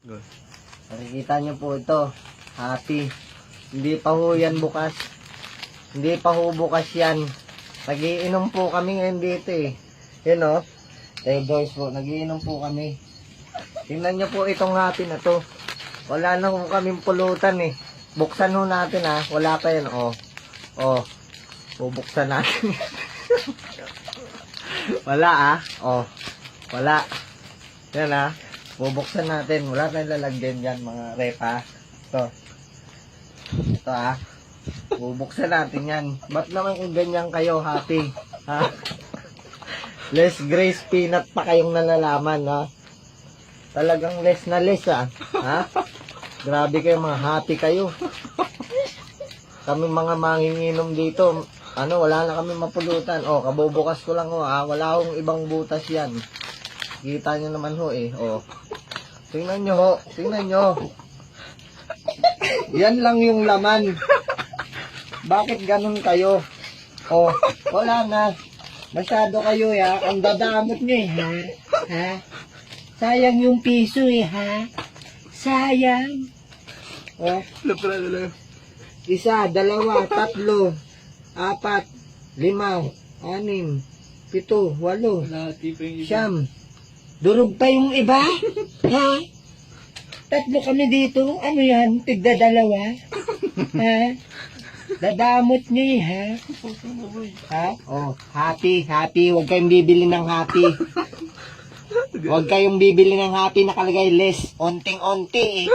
Good. Nakikita niyo po ito. Happy. Hindi pa ho yan bukas. Hindi pa ho bukas yan. Nagiinom po kami ngayon dito eh. Yun o. Eh boys po, nagiinom po kami. Tingnan niyo po itong happy na to. Wala na ho kaming pulutan eh. Buksan ho natin ha. Wala pa yan oh. Oh. Bubuksan natin. Wala ah. Oh. Wala. Yan ah. Bubuksan natin. Wala tayong lalagyan dyan mga repa. Ito. Ito ah. Bubuksan natin yan. Ba't naman kung ganyan kayo happy? Ha? Less Grace Peanut pa kayong nalalaman ha? Talagang less na less ah. Ha? Grabe kayo mga happy kayo. Kami mga manginginom dito. Ano, wala na kami mapulutan. Oh, kabubukas ko lang ho ah. Wala akong ibang butas yan. Kita nyo naman ho eh. Oh. Tingnan nyo ho. Tingnan nyo. Yan lang yung laman. Bakit ganun kayo? Oh, wala na. Masyado kayo ya. Ang dadamot nyo eh ha. Ha? Sayang yung piso eh ha. Sayang. Oh, isa, dalawa, tatlo, apat, lima, anim, pito, walo, siyam. Durog pa yung iba? ha? Tatlo kami dito. Ano yan? Tigda dalawa? ha? Dadamot niyo eh, ha? Ha? Oh, happy, happy. Huwag kayong bibili ng happy. Huwag kayong bibili ng happy nakalagay less. Onting-onti eh.